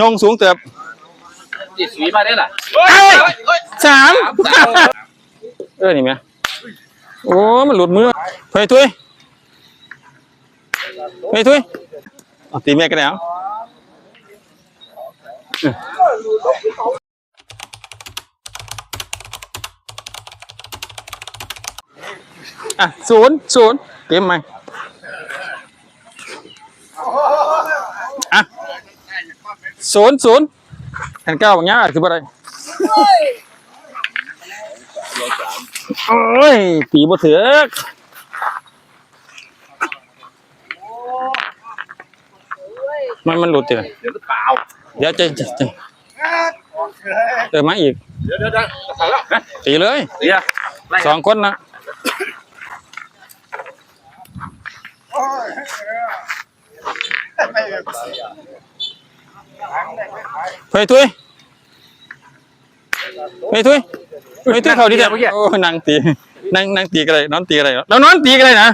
ยงสูงเติบจีสีมาได้ล่ะสามเออนี่ไหมโอ้มันหลุดมือเฮ้ยทุยเฮ้ยทุยเอาตีแม่กันแล้วอะศูนย์ศูนย์เกมใหม่อะ ศูนย์ศูนย์แผ่นเก้าบางอย่างคืออะไรโอ้ยตีบ่เถือกมันมันหลุดเถอะเดี๋ยวหรือเปล่าเดี๋ยวจะจะจเติมมาอีกเดี๋ยวเดี๋ยวเดี๋ยวตีเลยสองคนนะ เฮ้ยทุยเฮ้ยทุยเฮ้ยทุยเขาดีแต่โอ้นางตีนางนางตีกันเลยนอนตีกันเลยแล้วนอนตีกันเลยนะ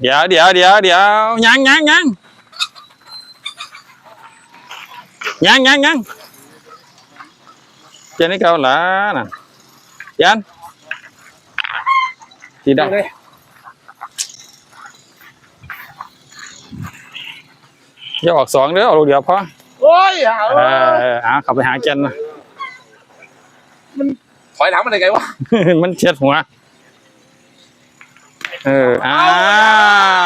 เดี๋ยวเดี๋ยวเดี๋ยวเดี๋ยวยังยังยังยังยังยังเจนี่เกาหลาน่ะยันตีได้ อย่าออกสองเด้อเอาลูกเดียวพอโอ้ยเอาเออเออเอาขับไปหาแกนนะถอยหลังมาได้ไงวะ มันเช็ดหัว เออ อ้า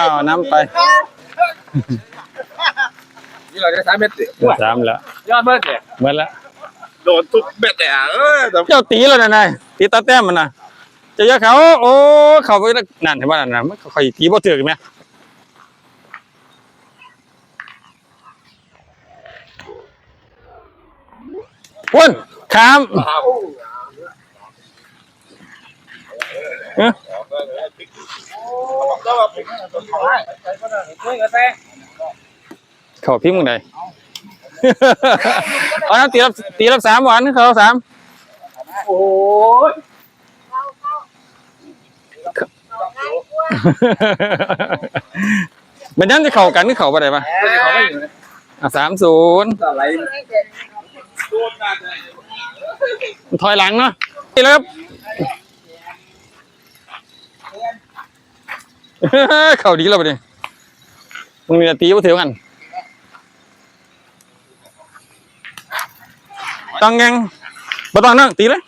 ว น้ำไป นี่เราจะสามเม็ดดิเดือดสามแล้วยอดเบิร์ดเนี่ยเหมือนแล้วโดนทุกเม็ดเลยอะเออแต่เจ้าตีแล้วนะนายตีตาแต้มมันนะเจะยอะเขา โอ้ เขาไปนั่นเห็นป่ะนั่นนะมันคอยตีบ่ถือกันไหม วนข้ามเอ้ยช่วยกาแฟเขาพิมพ์มึงใดเอาน้ำตีรับตีรับสามวันเขาสามโอ้ยมันยังจะเข้ากันหรือเข้าไปได้ปะอะสามศูนย์ ถอยหลังเนาะนี่แล้วครับเข้าดีแล้วปะเนี่ยมึงมีตีว่าเถียวกันต้องยังบ่ต้องนั่งตีเลย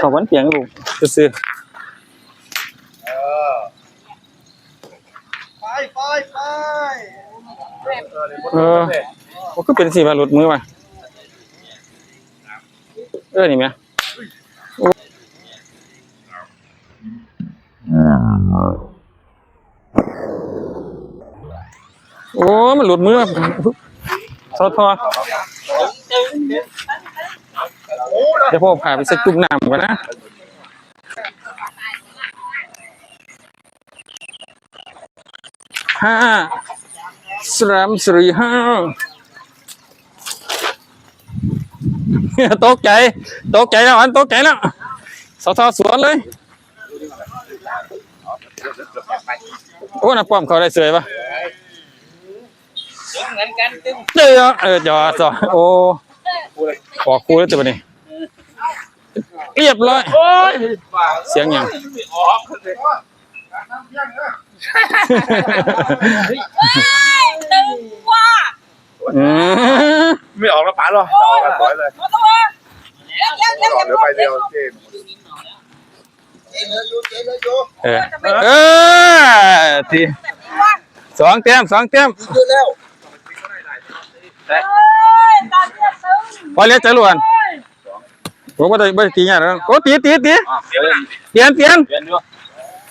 ขอวันเปียงลูกซื้อไปไปไป เออมันก็เป็นสีมาหลุดมือมาเออนี่ไหมโอ้โอ้ มันหลุดมือทอทอเดี๋ยวพ่อพาไปสักจุ่มน้ำก่อนนะห้า สามสี่ห้าตกใจตกใจแล้วอันตกใจแล้วสอทอสวนเลย โอ้น่ะป้อมเขาได้เสยปะเหมือนกันตึ้งเจอเออจอสอโอ้ขอครูแล้วจะไปนี่เรียบร้อยเสียงยังออกเลยตึง ว่าอืมไม่ออกแล้วป๋าหรอออกแล้วถอยเลยมาตัวเดี๋ยวเดี๋ยวเดี๋ยวเดี๋ยวไปเดียวเจ๊เจ๊เลยอยู่เจ๊เลยอยู่เออเออทีสองแต้มสองแต้มดีเยอแล้วเอ้ยตอนนี้ตึงพอเลี้ยจล้วนผมก็ได้ไม่ตีเนี่ยแล้วโอ้ตีตีตีเดี๋ยนเปลี่ยน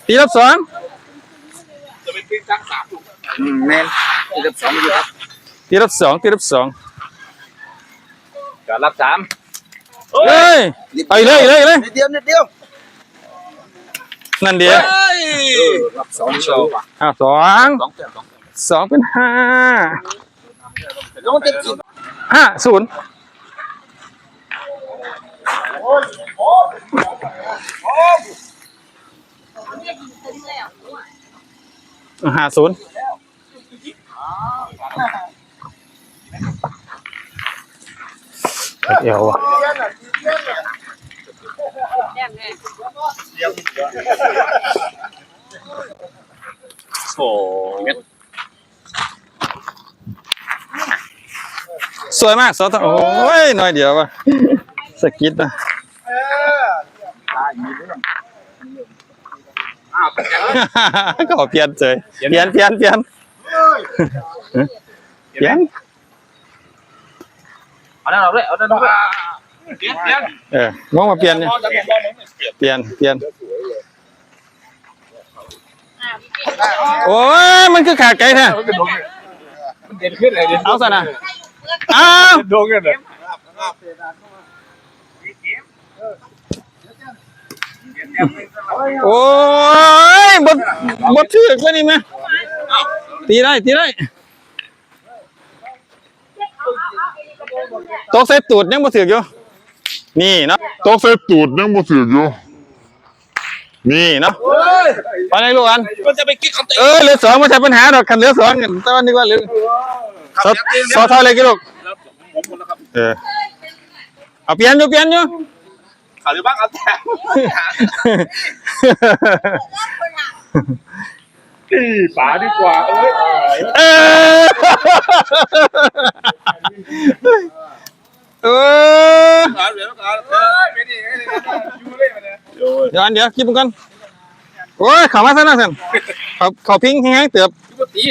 ตีรับสอง เป็นปิ้งจังสามถูกแน่นจะสองอยู่ครับตีรับสองตีรับสองการรับสามเฮ้ยไปเลยเลยเลยนิดเดียวนิดเดียวนั่นเดียวรับสองโชว์อ่าสองสองแต้มสองสองเป็นห้าน้องเต็มสิบห้าศูนย์ ห้าศูนย์เดี๋ยวว่ะโอ้สวยมากสอทโอ้ยหน่อยเดียวว่ะสกิดนะ อ้าวเป็นไงวะ ก็เปลี่ยนเฉยเปลี่ยนเปลี่ยนเปลี่ยนเปลี่ยนเอาได้เราด้วยเอาได้เราด้วยเปลี่ยนเปลี่ยนเออมองมาเปลี่ยนเนี่ยมองจะเปลี่ยนมองไม่เปลี่ยนเปลี่ยนเปลี่ยนโอ้ยมันคือขาดไกลแท้มันเด่นขึ้นเลยเด่นเอาซะนะอ้าวโดนกันเลย โอ้ยบดบดถือกว่านี่ไหมตีได้ตีได้โตะเซตตูดยังบ่ถือกอยู่นี่เนาะต้องเซฟตูดยังบ่ถืออยู่นี่เนาะไปเลยลูกอันมันจะไปกิ๊กคำเตะเออเหลือสองไม่ใช่ปัญหาดอกคันเหลือสองกันแต่ว่านึกว่าเหลือสอสอเท่าไรกี่ลูกแล้วผมหมดแล้วครับเออเอาเปลี่ยนอยู่เปลี่ยนอยู่ ขาหรือบ้างเอาแต่ตีป๋าดีกว่า เอ้ยเออเออขาเหลือขาเอ้ยไม่ดีไม่ดีอยู่เลยมาเนี่ยเดี๋ยวอันเดี๋ยวคิดมันกันโอ้ยเขามาซะนะสันเขาเขาพิงแห้งๆเตือบอยู่ตี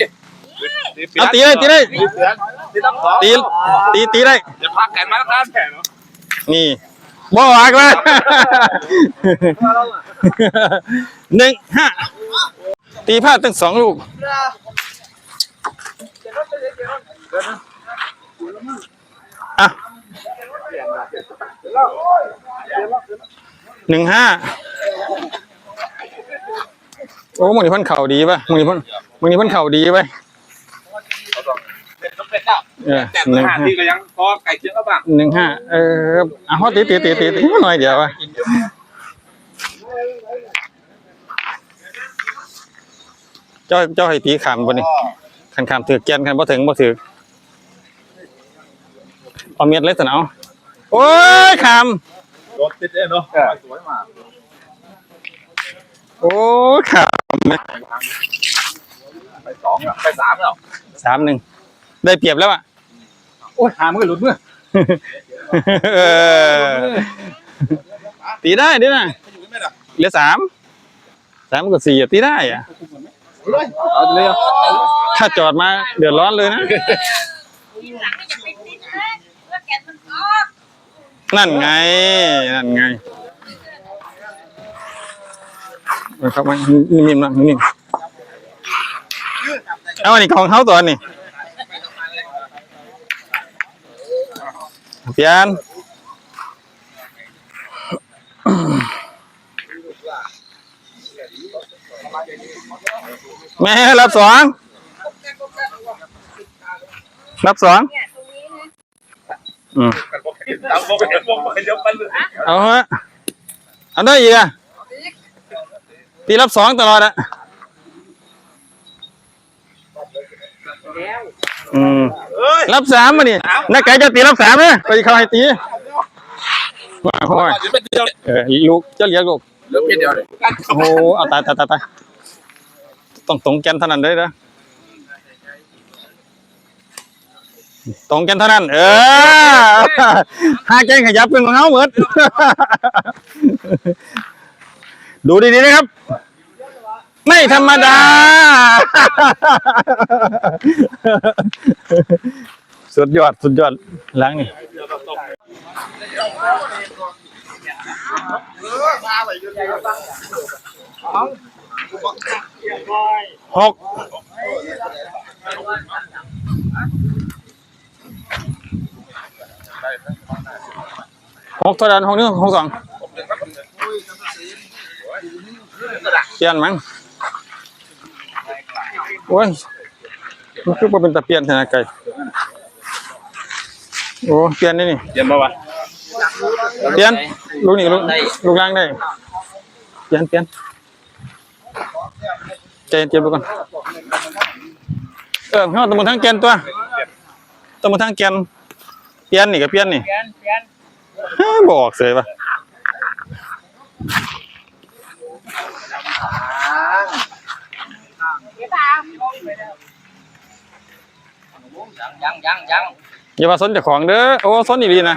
เอาตีเลยตีเลยตีเสือตีน้ำสองตีตีตีได้จะพักกันมาแล้วกันแผลเนาะนี่ บ่ออกเลยหนึ่งห้าตีพลาดตั้งสองลูกอะหนึ่งห้าโอ้มึงนี่พันเข่าดีป่ะมึงนี่พันมึงนี่พันเข่าดีป่ะเป็นต้อง เป็นแล้วเออแต่หนึ่งทหารห้าที่ก็ยังพอไก่เคียงก็บ้างหนึ่งห้าเอออะฮอตีตีตีตีตีหน่อยเดียวอะเจ้าเจ้าให้ตีขามบนนี่ขันขามถือแกนขันบ่ถึงบ่ถือเอาเม็ดเลยสนเอาโอ้ยขามรถติดเนาะสวยมากโอ้ยขามไหมไปสองไปสามแล้วสามหนึ่งได้เปรียบแล้วอะ โอ้ยหามือหลุดมือเออตีได้ดินะเหลือสามสามกับสี่อะตีได้อะเอาเลยถ้าจอดมาเดือดร้อนเลยนะทีหลังก็จะไปติดนะเพื่อแกนมันออกนั่นไง นั่นไงเอาเข้ามานิ่มๆนะนิ่มๆเอาอันนี้ของเขาตัวนี้ เปลี่ยนแม่รับสองรับสองเนี่ยตรงนี้นะ อืมเอาบอกเห็นบอกเดี๋ยวปันเลยเอาฮะเอาได้อีกอะตีรับสองตลอดอะอืมรับสามมาดินักไก่จะตีรับสามเลยไปเข้าให้ตีว้าวโอ้ยจะเป็นเดียวเออลูกเจะเลี้ยงลูกเหลือเพียงเดียวเลยโอ้โหเอาตายตายตายตายต้องตรงแกนเท่านั้นเลยนะตรงแกนเท่านั้น เออห้าแกนขยับเป็นของเขาเหมือนดูดีๆนะครับ ไม่ธรรมดา สุดยอด สุดยอดหล้างนี่หกหกเท่านั้นหกนี่หกสองเปลี่ยนมั้ง โอ้ยมันคือบ่เป็นตะเปลี่ยนธนาไก่โอ้เปลี่ยนนี่นี่เย็นปะวะเปลี่ยนลูกนี่ลูกลูกล่างได้เปลี่ยนเปลี่ยนใจเย็นๆไปก่อนเออเขาตำบลทางแกนตัวตำบลทางแกนเปลี่ยนนี่กับเปลี่ยนนี่เปลี่ยนเปลี่ยนฮ่าบอกเสยปะ ยังยังยังอย่ามาสนเจ้าของเด้อโอ้สนอีหลีนะ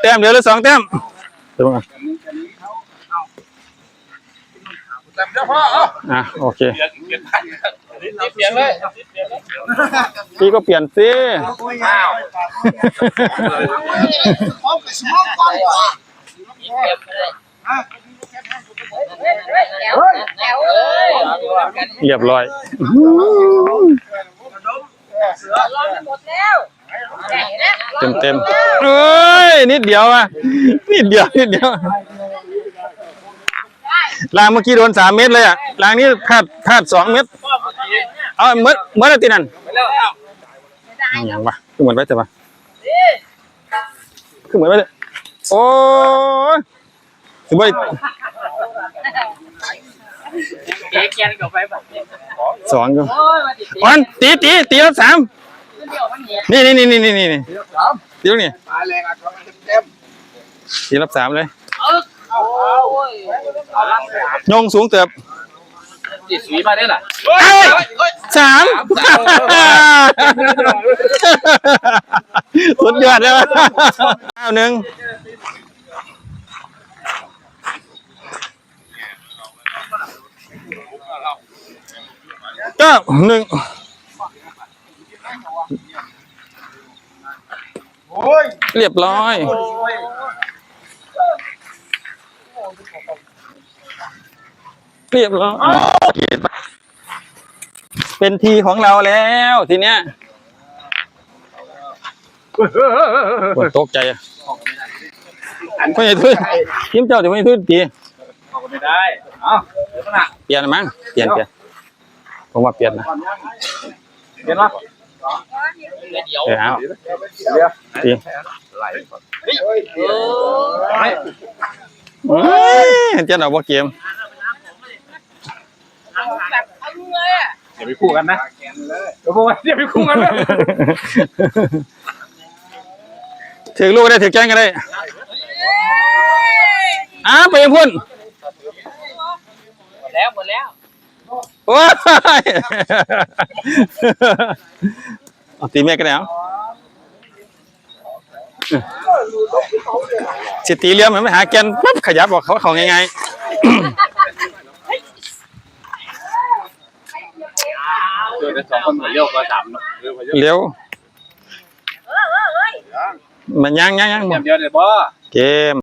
แต้มเดียวหรือสองแต้มเดี๋ยวก่อนแต่เจ้าอะโอเคเปลี่ยนเลยพี่ก็เปลี่ยนสิอ้าว เฮ้ยแล้วเอ้ยเรียบร้อยเต็มเต็มเอ้ยนิดเดียวอะนิดเดียวนิดเดียวลางเมื่อกี้โดนสามเม็ดเลยอะลางนี้คาดคาดสองเม็ดเอาเมื่อเมื่อไรตีนั่นอย่างวะคือเหมือนไว้แต่ว่าคือเหมือนไว้เลยโอ้ ยคือไว้เกียร์เกียร์ก็ไปแบบสองอยู่โอ้ยมาติดวันตีตีตีแล้วสามเดียวมันเหยียบนี่นี่นี่นี่นี่นี่ตีแล้วนี่ตายแรงอะครับเต็มตีรับสามเลยโอ้ยเอาลังสามยงสูงเติบติดสีมาได้ล่ะเอ้ยสามสุดยอดเลยอ้าวหนึ่ง เก้าหนึ่งโอ้ยเรียบร้อยเรียบร้อยเป็นทีของเราแล้วทีเนี้ยปวดตกใจอะพ่อใหญ่ทุ่นยิ้มเจ้าเดี๋ยวพ่อใหญ่ทุ่นตีไม่ได้เอ้าเดี๋ยวขนาดเปลี่ยนมั้งเปลี่ยนเปลี่ยน ผมว่าเปลี่ยนนะเห็นปะเดี๋ยวเออเอาตีเออเฮ้ยเจ้าหน่อยว่าเกมอย่าไปคู่กันนะเดี๋ยวพวกมันอย่าไปคู่กันนะถือลูกก็ได้ถือแก้งก็ได้อ้าไปยังพุ่นหมดแล้วหมดแล้ว โอ้ยเอาตีเมียกันแล้วสิตีเลี้ยมมันไปหาแกนปั๊บขยับบอกเขาเขาไงไงเจอแต่สองคนเลี้ยวก็สามเนาะเลี้ยวก็เยอะเลี้ยวมันยังยังยังเดียวเดียวเลยบ่เกม